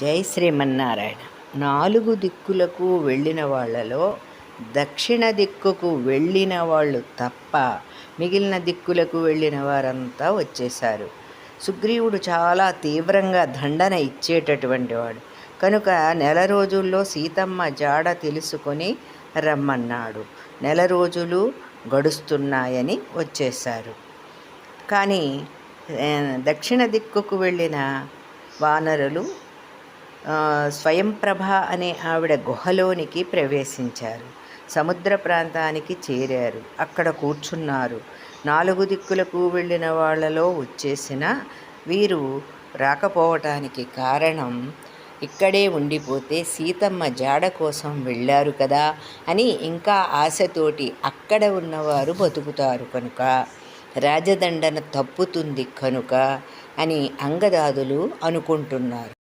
జై శ్రీమన్నారాయణ. నాలుగు దిక్కులకు వెళ్ళిన వాళ్ళలో దక్షిణ దిక్కుకు వెళ్ళిన వాళ్ళు తప్ప మిగిలిన దిక్కులకు వెళ్ళిన వారంతా వచ్చేశారు. సుగ్రీవుడు చాలా తీవ్రంగా దండన ఇచ్చేటటువంటి వాడు. కనుక నెల రోజుల్లో సీతమ్మ జాడ తెలుసుకొని రమ్మన్నాడు. నెల రోజులు గడుస్తున్నాయని వచ్చేశారు. కానీ దక్షిణ దిక్కుకు వెళ్ళిన వానరులు స్వయంప్రభ అనే ఆవిడ గుహలోనికి ప్రవేశించారు. సముద్ర ప్రాంతానికి చేరారు. అక్కడ కూర్చున్నారు. నాలుగు దిక్కులకు వెళ్ళిన వాళ్ళలో వచ్చేసిన వీరు రాకపోవటానికి కారణం ఇక్కడే ఉండిపోతే సీతమ్మ జాడ కోసం వెళ్ళారు కదా అని ఇంకా ఆశతోటి అక్కడ ఉన్నవారు బతుకుతారు కనుక. రాజదండన తప్పుతుంది కనుక అని అంగదాదులు అనుకుంటున్నారు.